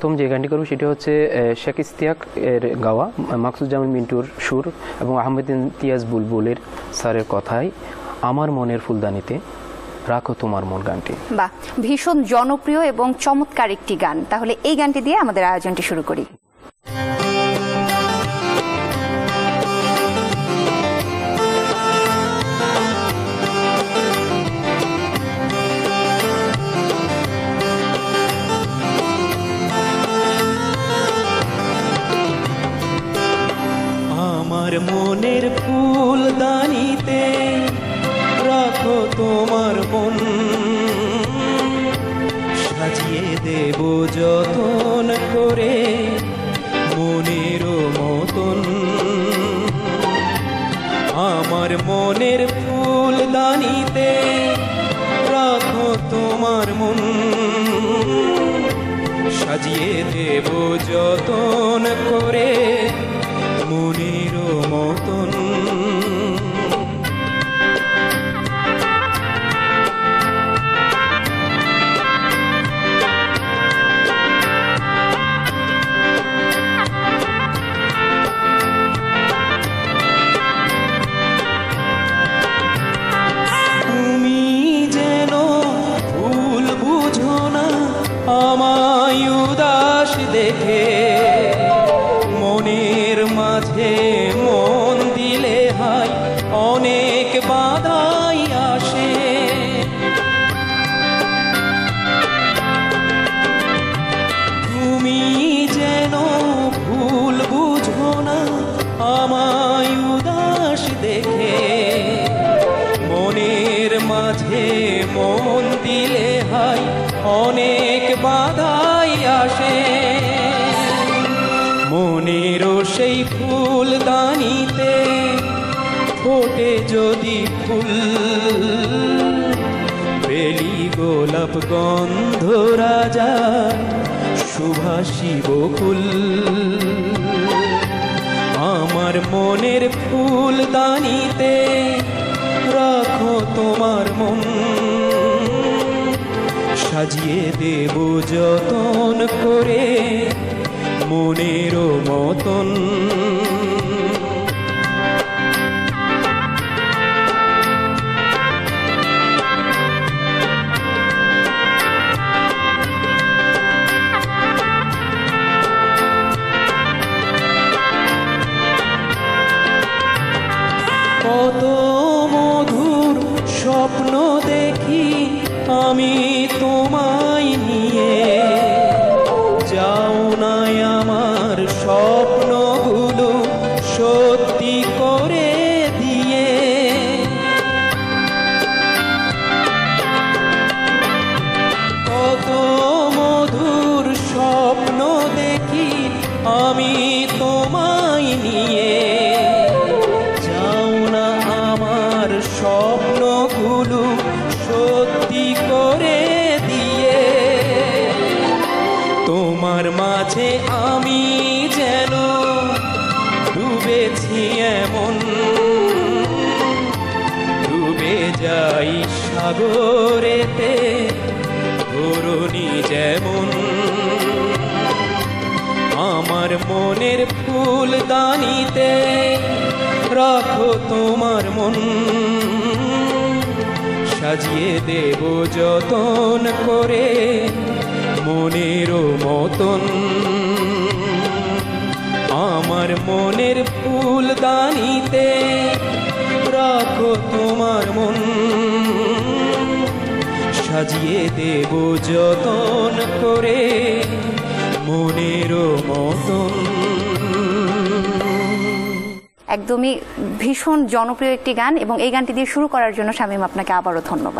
প্রথম যে গানটি করব সেটি হচ্ছে শেখ ইস্তিয়াক এর গাওয়া মাকসুজ্জামান মিন্টুর সুর এবং আহমেদিন তিয়াজ বুলবুলের স্যারের কথায়, আমার মনের ফুলদানিতে রাখো তোমার মন গানটি। বাহ, ভীষণ জনপ্রিয় এবং চমৎকার একটি গান। তাহলে এই গানটি দিয়ে আমাদের আয়োজনটি শুরু করি। আমার মনের ফুল দানিতে রাখো তোমার মন। সাজিয়ে দেব যতন করে মনের মতন। আমার মনের ফুল দানিতে রাখো তোমার মন। সাজিয়ে দেব যতন করে হাই অনেক বাধাই আসে। মনেরও সেই ফুল দানিতে ফোটে যদি ফুল। বেলি গোলাপ গন্ধ রাজা সুভাষী বকুল আমার মনের ফুল দানিতে রাখো তোমার মন। সাজিয়ে দেব যতন করে মনেরও মতন। কত মধুর স্বপ্ন দেখি আমি তোমায় স্বপ্নগুলো সত্যি করে দিয়ে। কত মধুর স্বপ্ন দেখি আমি তোমায় নিয়ে। যাও না আমার স্বপ্নগুলো সত্যি করে দিয়ে। তোমার মাঝে আমি যাই সাগরেতে, ধরণী যেমন। আমার মনের ফুল দানিতে রাখো তোমার মন। সাজিয়ে দেব যতন করে মনেরও মতন। আমার মনের ফুল দানিতে সাজিয়ে দেব যতন করে মনেরও মতন। একদমই ভীষণ জনপ্রিয় একটি গান এবং এই গানটি দিয়ে শুরু করার জন্য শামীম, আপনাকে আবারও ধন্যবাদ।